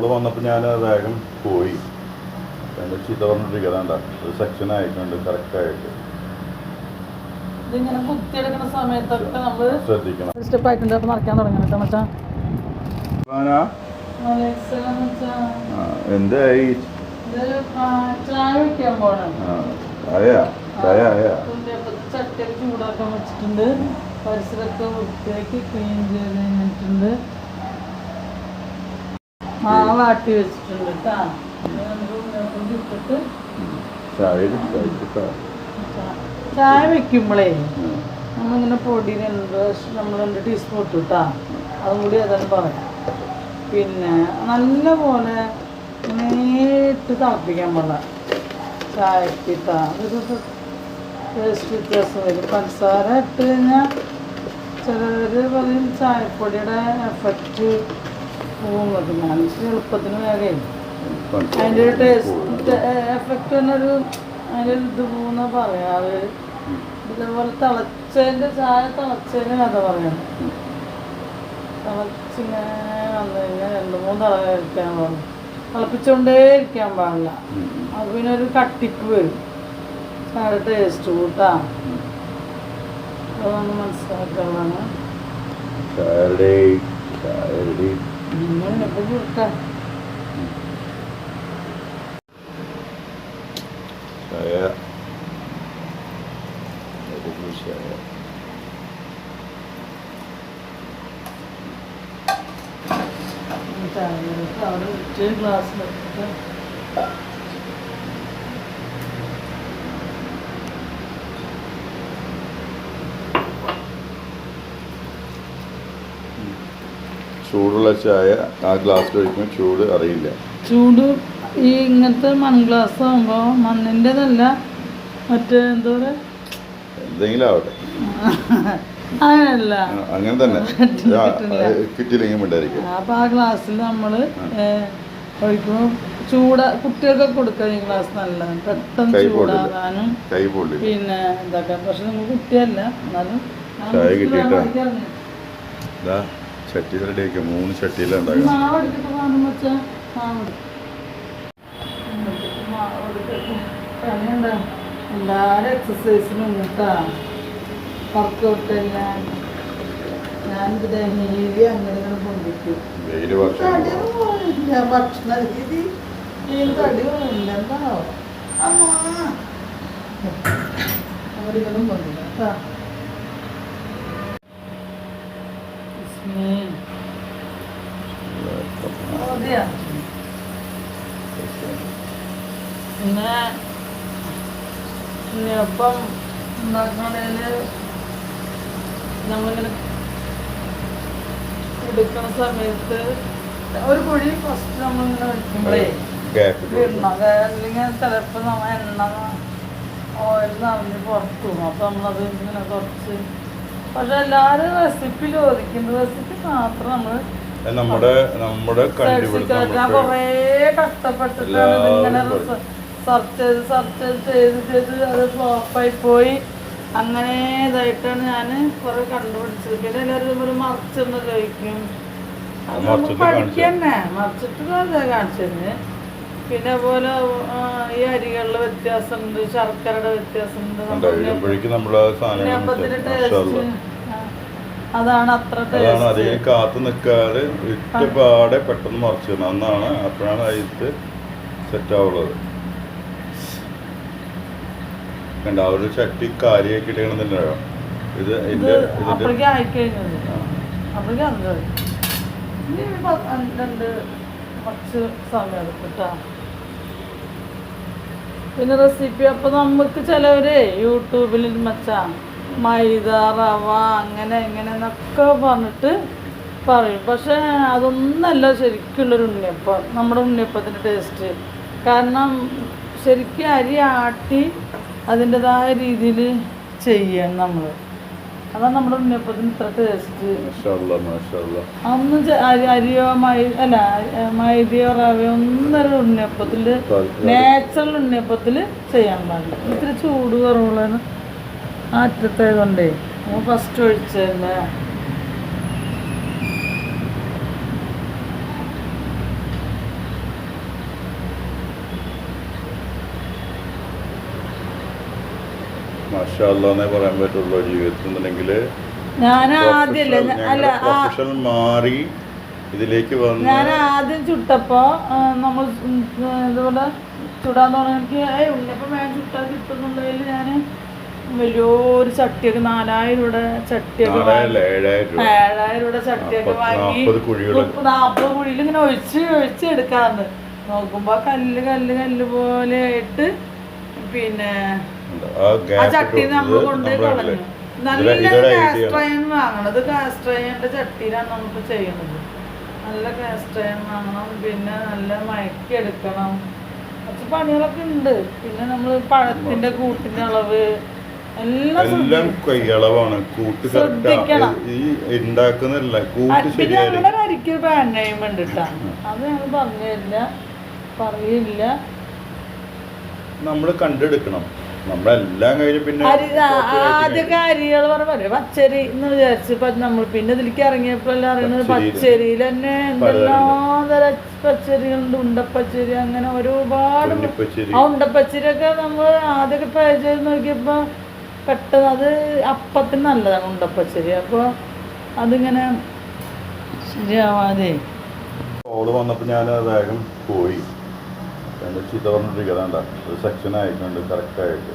All വന്നപ്പോൾ ഞാൻ വേഗം പോയി. എന്റെ ചീത്ത പറഞ്ഞിട്ടിരിക്കതാണ്ട ഒരു സെക്ഷൻ ആയിട്ടുണ്ട് കറക്റ്റായിട്ട് ഇതിങ്ങനെ കുത്തിയെടുക്കുന്ന സമയത്തൊക്കെ നമ്മൾ ശ്രദ്ധിക്കണം. സ്റ്റെപ്പ് ആയിട്ടുണ്ട് അപ്പോൾ നടക്കാൻ തുടങ്ങണം കേട്ടോ മച്ചാ. ആനാ? ആ, എന്തായി? ചായ വെക്കാൻ ചൂടാക്കാൻ വെച്ചിട്ടുണ്ട്. പരിസരമൊക്കെ വൃത്തിയാക്കി ക്ലീൻ ചെയ്ത് കഴിഞ്ഞിട്ടുണ്ട്. മാവ് ആട്ടി വെച്ചിട്ടുണ്ട് കേട്ടോ ചായ വെക്കുമ്പോഴേ നമ്മളിങ്ങനെ പൊടി രണ്ട് നമ്മൾ രണ്ട് ടീസ്പൂൺ ഇട്ടു കേട്ടാ അതും കൂടി അതാണ് പറയാം. പിന്നെ നല്ല പോലെ നേരിട്ട് തിളപ്പിക്കാൻ പാടില്ല. ചായക്ക് ഇട്ടാ അതൊരു ടേസ്റ്റ് വ്യത്യാസം വരും. പഞ്ചസാര ഇട്ട് കഴിഞ്ഞാൽ ചിലവർ പറയും ചായപ്പൊടിയുടെ എഫക്റ്റ് പോകും ഞാൻ എളുപ്പത്തിന് വേഗം അതിന്റെ ഒരു ടേസ്റ്റ് എഫക്റ്റ് തന്നെ ഒരു അതിന്റെ ഇത് പോകുന്ന പറയാറ് ഇതേപോലെ തിളച്ചതിന്റെ ചായ തിളച്ചതിന് കഥ പറയണം തിളച്ചിങ്ങനെ വന്നു കഴിഞ്ഞാൽ രണ്ട് മൂന്ന് തിള കഴിക്കാൻ പാടില്ല. തിളപ്പിച്ചുകൊണ്ടേ ഇരിക്കാൻ പാടില്ല. അത് പിന്നെ ഒരു കട്ടിപ്പ് വരും. ചായ ടേസ്റ്റ് കൂട്ടാ. അതൊന്ന് മനസ്സിലാക്കാനുള്ളതാണ് ചായയുടെ ചായ. ചായ. ചായ അവിടെ വെച്ച് ചൂടുള്ള ചായ ആ ഗ്ലാസ് ഒഴിക്കുമ്പോൾ ചൂട് അറിയില്ല. ചൂട് ഈ ഇങ്ങനത്തെ മൺ ഗ്ലാസ് ആകുമ്പോൾ മണ്ണിന്റെതല്ല മറ്റേ എന്താ പറയുക എന്തെങ്കിലും ആവട്ടെ. അങ്ങനെയല്ല. അങ്ങനെ തന്നെ. കിട്ടിയില്ലെങ്കിൽ മിണ്ടായിരിക്കും. അപ്പോൾ ആ ഗ്ലാസ്സിൽ നമ്മൾ ഒഴിക്കുമ്പോൾ ചൂട കുട്ടികൾക്കൊക്കെ കൊടുക്കാൻ ഈ ഗ്ലാസ് നല്ലതാണ് പെട്ടെന്ന്. ചൂടാകാനും പിന്നെ ഇതൊക്കെ പക്ഷെ നമ്മൾ കുട്ടിയല്ല. എന്നാലും ചായ കിട്ടിയിട്ടാ? ചട്ടി റെഡി ആക്കി മൂന്ന് പണിയുണ്ട്. എല്ലാവരും എക്സസൈസിനും കേട്ടാ വർക്കൗട്ട് എല്ലാം. ഞാനിത് ഡെയിലി അങ്ങനെ പോലില്ല ഭക്ഷണ രീതി. ഈ തടി പോലില്ല എന്താണോ അവരിങ്ങനെ പൊന്തില്ല കേട്ടാ. പിന്നെ ഉണ്ണിയപ്പം ഉണ്ടാക്കണേൽ നമ്മളിങ്ങനെ എടുക്കുന്ന സമയത്ത് ഒരു കുഴി ഫസ്റ്റ് നമ്മളിങ്ങനെ വെക്കുമ്പോഴേ അല്ലെങ്കിൽ ചിലപ്പോൾ നമ്മ എണ്ണ ഓയിൽ നിറഞ്ഞ് പുറത്തു അപ്പം നമ്മളത് ഇങ്ങനെ കുറച്ച് പക്ഷെ എല്ലാരും റെസിപ്പി ചോദിക്കുന്നത് റെസിപ്പി മാത്രം നമ്മൾ നമ്മുടെ നമ്മുടെ ഞാൻ കുറേ കഷ്ടപ്പെട്ടിട്ടാണ് ഇങ്ങനെ. സെർച്ച് ചെയ്ത് സെർച്ച് ചെയ്ത് ചെയ്ത് ചെയ്ത് അത് ഫ്ലോപ്പായി പോയി. അങ്ങനെ ഇതായിട്ടാണ് ഞാൻ കുറെ കണ്ടുപിടിച്ചത് പിന്നെ എല്ലാവരും ഒരു മറിച്ചെന്ന് ചോദിക്കും. പഠിക്കന്നെ മറിച്ചിട്ട് കാണിച്ചു. പിന്നെ പോലെ ഈ അരികളിലെ വ്യത്യാസമുണ്ട് ശർക്കരയുടെ വ്യത്യാസമുണ്ട് ടേസ്റ്റ് അതാണ് അത്ര അതാണ് അധികം കാത്തു നിൽക്കാതെ ഇറ്റപാടെ പെട്ടെന്ന് മറിച്ചു അന്നാണ് അപ്പോഴാണ് അതിത്ത് സെറ്റ് ആവുള്ളത്. കണ്ട ആ ഒരു ചട്ടി കാലിയാക്കി ഇടണമെന്നില്ലല്ലോ. ഇത് ഇത് ഇതിന്റെ ഇതിന്റെ രണ്ട് കുറച്ച് സമയം എടുക്കും കേട്ടോ പിന്നെ റെസിപ്പി അപ്പൊ നമുക്ക് ചിലവര് യൂട്യൂബിൽ മച്ചാ മൈദ റവ അങ്ങനെ ഇങ്ങനെ എന്നൊക്കെ പറഞ്ഞിട്ട് പറയും. പക്ഷെ അതൊന്നല്ല ശരിക്കുള്ളൊരു ഉണ്ണിയപ്പം നമ്മുടെ ഉണ്ണിയപ്പത്തിന്റെ ടേസ്റ്റ് കാരണം ശരിക്കും അരി ആട്ടി അതിന്റെതായ രീതിയിൽ ചെയ്യണം നമ്മൾ അതാണ് നമ്മുടെ ഉണ്ണിയപ്പത്തിന് ഇത്ര ടേസ്റ്റ് അരി അരിയോ മൈ അല്ല മൈദയോ റവയോ ഒന്നൊരു ഉണ്ണിയപ്പത്തിൽ നാച്ചുറൽ ഉണ്ണിയപ്പത്തിൽ ചെയ്യാൻ പാടില്ല. ഇത്തിരി ചൂട് കുറവുള്ളതാണ് ആറ്റത്തായതുകൊണ്ടേ നമ്മൾ ഫസ്റ്റ് ഒഴിച്ചല്ലേ മാഷാല്ലാന്നേ പറയാൻ പറ്റുള്ളൂ ജീവിതത്തിൽ ഞാൻ ആദ്യമല്ല അല്ല മാറി ഇതിലേക്ക് വന്ന് ഞാൻ ആദ്യം ചുട്ടപ്പോ നമ്മൾ ഇതുപോലെ ചുടാൻ തുടങ്ങി എനിക്ക് ഉണ്ണിയപ്പം വേഗം ചുട്ടാൽ കിട്ടുന്നുള്ളതിൽ ഞാൻ വലിയൊരു ചട്ടിയൊക്കെ നാലായിരം രൂപയുടെ ചട്ടിയൊക്കെ ഏഴായിരം രൂപ. ഏഴായിരം രൂപയുടെ ചട്ടിയൊക്കെ വാങ്ങി നാപ്പത് നാൽപ്പത് കുഴിയിൽ ഇങ്ങനെ ഒഴിച്ച് ഒഴിച്ച് എടുക്കാറുണ്ട്. നോക്കുമ്പോ കല്ല് കല്ല് കല്ല് പോലെ ആയിട്ട് പിന്നെ ആ ഗ്യാസ് നല്ല കാസ്ട്രയൻ വാങ്ങണത് കാസ്ട്രയന്റെ ചട്ടിയിലാണ് നമുക്ക് നല്ല കാസ്ട്രയൻ വാങ്ങണം. പിന്നെ നല്ല മയക്കി എടുക്കണം. കുറച്ച് പണികളൊക്കെ ഉണ്ട്. പിന്നെ നമ്മൾ പഴത്തിന്റെ കൂട്ടിന്റെ അളവ് എല്ലാം. കൈയളവാണ്. കൂട്ട് ഈ ഉണ്ടാക്കുന്നില്ല കൂട്ട് ശരിയായി. നെയിം ഉണ്ട് കേട്ടോ അത് ഞങ്ങൾ പറയില്ല. നമ്മൾ കണ്ടെടുക്കണം. നമ്മളെല്ലാം കഴിഞ്ഞ് പിന്നെ ആദ്യമൊക്കെ അരികൾ പറഞ്ഞ പച്ചരി എന്ന് വിചാരിച്ചു നമ്മൾ പിന്നെ ഇതിലേക്ക് ഇറങ്ങിയപ്പോ എല്ലാം അറിയുന്നത്. പച്ചരിയിൽ തന്നെ എന്തെല്ലാം തരം പച്ചരികളുണ്ട് ഉണ്ടപ്പച്ചരി അങ്ങനെ ഒരുപാട്. ആ ഉണ്ടപ്പച്ചരിയൊക്കെ നമ്മൾ ആദ്യമൊക്കെ ട്രൈ ചെയ്ത് നോക്കിയപ്പോ പെട്ടെന്ന് അത് അപ്പത്തിന് നല്ലതാണ് ഉണ്ടപ്പച്ചരി അപ്പോൾ അതിങ്ങനെ ശരിയാവാതെ ഓൾ വന്നപ്പോൾ ഞാൻ വേഗം പോയി എന്റെ ചീത്ത പറഞ്ഞിട്ടിരിക്കണ്ട ഒരു സെക്ഷൻ ആയിട്ടുണ്ട് കറക്റ്റായിട്ട്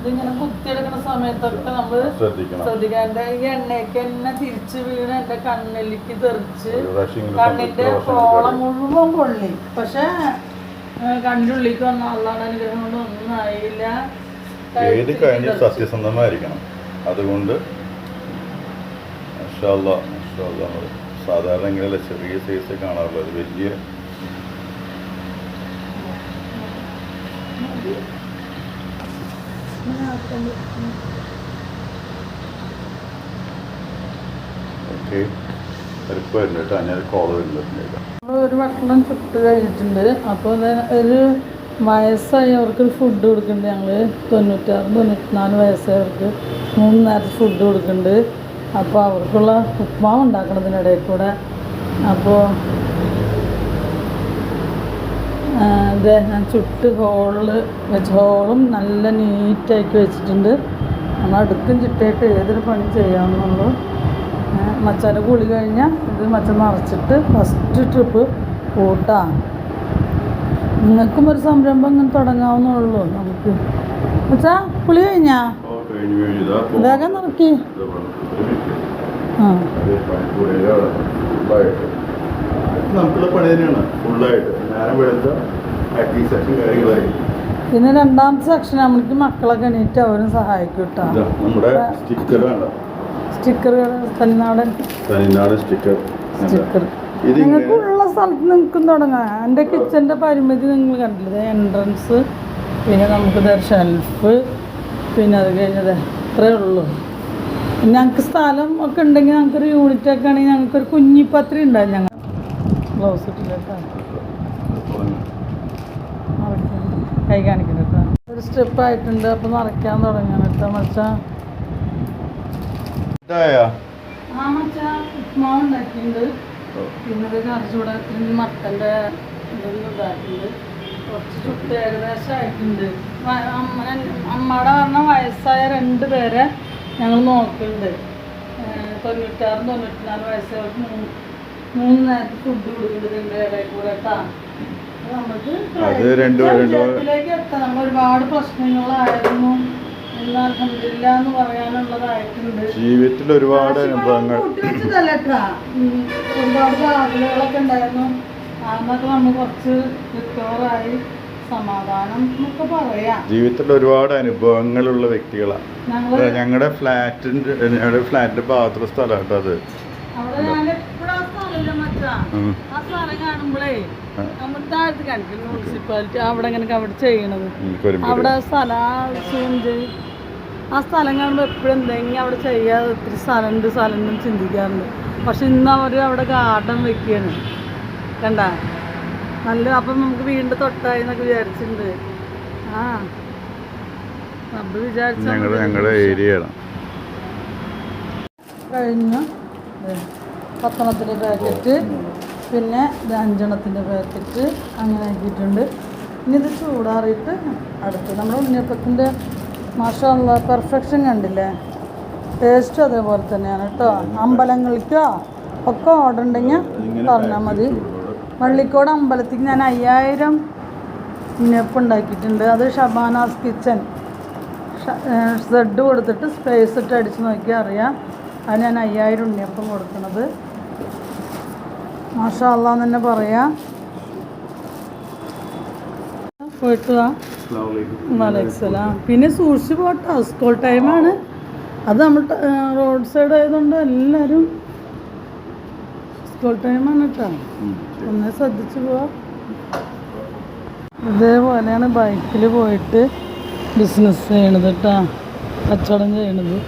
ഇതിങ്ങനെ കുത്തിയെടുക്കുന്ന സമയത്തൊക്കെ നമ്മൾ ശ്രദ്ധിക്കണം. ശ്രദ്ധിക്കാണ്ട് ഈ എണ്ണയൊക്കെ എന്നെ തിരിച്ച് വീണ് എന്റെ കണ്ണിലേക്ക് തെറിച്ച് കണ്ണിന്റെ പ്രാവശ്യം മുഴുവൻ പൊള്ളി. പക്ഷെ കണ്ണിന്റെ ഉള്ളിലേക്ക് വന്ന ആളാണ് അനുഗ്രഹം കൊണ്ട് ഒന്നും ആയില്ല. ഏത് കഴിഞ്ഞ് സത്യസന്ധമായിരിക്കണം. അതുകൊണ്ട് സാധാരണ ഇങ്ങനെയല്ല ചെറിയ സൈസ് കാണാറുള്ളത്. വലിയ ഓക്കെ എളുപ്പമായിരുന്നു കേട്ടോ ഞാൻ കോൾ വരുന്നുണ്ട് നമ്മൾ ഒരു ഭക്ഷണം ചുട്ട് കഴിഞ്ഞിട്ടുണ്ട് അപ്പോൾ ഒരു വയസ്സായവർക്ക് ഫുഡ് കൊടുക്കുന്നുണ്ട്. ഞങ്ങൾ തൊണ്ണൂറ്റാറ് തൊണ്ണൂറ്റിനാല് വയസ്സായവർക്ക് മൂന്ന് നേരത്തെ ഫുഡ് കൊടുക്കുന്നുണ്ട്. അപ്പോൾ അവർക്കുള്ള ഉപ്മാവ് ഉണ്ടാക്കണതിനിടയിൽ കൂടെ. അപ്പോൾ ഇത് ഞാൻ ചുട്ട് ഹോൾ വെച്ച് ഹോളും നല്ല നീറ്റാക്കി വെച്ചിട്ടുണ്ട്. നമ്മൾ അടുക്കും ചിട്ടയായിട്ട് ഏതൊരു പണി ചെയ്യാമെന്നുള്ളൂ. മച്ചാന്റെ കുളി കഴിഞ്ഞാൽ ഇത് മച്ച മറച്ചിട്ട് ഫസ്റ്റ് ട്രിപ്പ് കൂട്ടാ നിങ്ങൾക്കും ഒരു സംരംഭം ഇങ്ങനെ തുടങ്ങാവുന്നുള്ളൂ നമുക്ക്. മച്ചാ കുളി കഴിഞ്ഞാ? ഇതാ നിറക്കി. ആ. നമുക്കുള്ള പണി തന്നെയാണ്. ഫുള്ളായിട്ട്. നേരം വെളുത്ത ആക്ടിങ് സെക്ഷൻ കാര്യങ്ങളായി. പിന്നെ രണ്ടാമത്തെ സെക്ഷൻ നമ്മൾക്ക് മക്കളൊക്കെ എണീറ്റ് അവരും സഹായിക്കും കേട്ടോ നമ്മുടെ സ്റ്റിക്കറാണ് സ്റ്റിക്കറുകൾ തനിനാടൻ. തനിനാട് സ്റ്റിക്കർ സ്റ്റിക്കർ ഇതിങ്ങനെ നിങ്ങൾക്ക് ഉള്ള സ്ഥലത്ത് നിങ്ങൾക്കും തുടങ്ങാം. എന്റെ കിച്ചന്റെ പരിമിതി നിങ്ങൾ കണ്ടില്ലേ? എൻട്രൻസ് പിന്നെ നമുക്ക് ഷെൽഫ് പിന്നെ അത് കഴിഞ്ഞത് ഇത്രയേ ഉള്ളൂ. പിന്നെ ഞങ്ങൾക്ക് സ്ഥലം ഒക്കെ ഉണ്ടെങ്കിൽ ഞങ്ങൾക്കൊരു യൂണിറ്റ് ഒക്കെ ആണെങ്കിൽ ഞങ്ങൾക്കൊരു കുഞ്ഞിപ്പത്രി ഉണ്ടാവും ഞങ്ങൾ ബ്ലൗസ് ഇട്ടില്ല കൈ ഒരു സ്റ്റെപ്പ് ആയിട്ടുണ്ട്. അപ്പോൾ നിറയ്ക്കാൻ തുടങ്ങണം കേട്ടോ മച്ചാ. ഇതായാ? ആ മച്ചാ ഉപ്മാവ് ഉണ്ടാക്കിയിട്ടുണ്ട് പിന്നെ കറിച്ചൂടെ ഇതൊന്നും ഇതാക്കിയിട്ടുണ്ട് കുറച്ച് ചുട്ട് ഏകദേശം ആയിട്ടുണ്ട്. അമ്മ അമ്മയുടെ പറഞ്ഞ വയസ്സായ രണ്ട് പേരെ ഞങ്ങൾ നോക്കുന്നുണ്ട് തൊണ്ണൂറ്റാറും തൊണ്ണൂറ്റിനാല് വയസ്സുകാർക്ക് മൂന്ന് നേരത്തെ ഫുഡ് കൊടുക്കുന്നുണ്ട് പേരെ കൂടെ കേട്ടാ നമുക്ക് അത് രണ്ട് പേരും കൂടെ- വിജയത്തിലേക്ക് എത്താം നമ്മൾ ഒരുപാട് പ്രശ്നങ്ങളായിരുന്നു. എന്ന് പറയാനുള്ളതായിട്ടുണ്ട്. ജീവിതത്തിൽ ഒരുപാട് അനുഭവങ്ങൾ. ഒരുപാട് ബാധകളൊക്കെ ഉണ്ടായിരുന്നു. അന്നൊക്കെ നമ്മൾ കുറച്ച് റിക്കവറായി. സമാധാനം എന്നൊക്കെ പറയാം. ജീവിതത്തിൽ ഒരുപാട് അനുഭവങ്ങളുള്ള വ്യക്തികളാണ് ഞങ്ങളുടെ ഫ്ലാറ്റിന്റെ ഞങ്ങളുടെ ഫ്ലാറ്റിന്റെ പാത്ര സ്ഥലം കേട്ടോ അത്. അവിടെ ഞാൻ എപ്പോഴും ആ സ്ഥലമില്ല മച്ചാ ഉം. ആ സ്ഥലം കാണുമ്പോഴേ നമ്മൾ താഴത്ത് കാണിക്കും മുനിസിപ്പാലിറ്റി അവിടെ ഇങ്ങനെ അവിടെ ചെയ്യണത്? അവിടെ സ്ഥലം ആ സ്ഥലം കാണുമ്പോൾ എപ്പോഴും എന്തെങ്കിലും അവിടെ ചെയ്യാതെ ഒത്തിരി സ്ഥലമുണ്ട് സ്ഥലമുണ്ടെന്ന് ചിന്തിക്കാറുണ്ട്. പക്ഷെ ഇന്ന് അവർ അവിടെ ഗാർഡൻ വെക്കുകയാണ് കണ്ട? നല്ല അപ്പം നമുക്ക് വീണ്ടും തൊട്ടായി എന്നൊക്കെ വിചാരിച്ചിട്ടുണ്ട്. ആ. നമ്മൾ വിചാരിച്ച കഴിഞ്ഞു? പത്തെണ്ണത്തിന്റെ പാക്കറ്റ് പിന്നെ ഇത് അഞ്ചെണ്ണത്തിന്റെ പാക്കറ്റ് അങ്ങനെ ആക്കിയിട്ടുണ്ട്. ഇനി ഇത് ചൂടാറിയിട്ട് അടുത്ത് നമ്മുടെ ഉണ്ണിയപ്പത്തിന്റെ മാഷാല്ല പെർഫെക്ഷൻ കണ്ടില്ലേ? ടേസ്റ്റ് അതേപോലെ തന്നെയാണ് കേട്ടോ. അമ്പലങ്ങളിലേക്കോ ഒക്കെ ഓർഡർ ഉണ്ടെങ്കിൽ പറഞ്ഞാൽ മതി. വള്ളിക്കോട് അമ്പലത്തിൽ ഞാൻ അയ്യായിരം ഉണ്ണിയപ്പം ഉണ്ടാക്കിയിട്ടുണ്ട്. അത് ഷബാനാസ് കിച്ചൻ. സെഡ് കൊടുത്തിട്ട് സ്പേസ് ഇട്ട് അടിച്ച് നോക്കിയാൽ അറിയാം. അത് ഞാൻ അയ്യായിരം ഉണ്ണിയപ്പം കൊടുക്കുന്നത്. മാഷാ തന്നെ പറയാ. പിന്നെ സൂക്ഷിച്ച് പോട്ടോ സ്കൂൾ ടൈമാണ് അത് നമ്മൾ റോഡ് സൈഡ് ആയതുകൊണ്ട് എല്ലാരും സ്കൂൾ ടൈമാണ് കേട്ടോ. ഒന്ന് ശ്രദ്ധിച്ചു പോവാ. ഇതേപോലെയാണ് ബൈക്കിൽ പോയിട്ട് ബിസിനസ് ചെയ്യണത് കേട്ടോ. കച്ചവടം ചെയ്യണത്.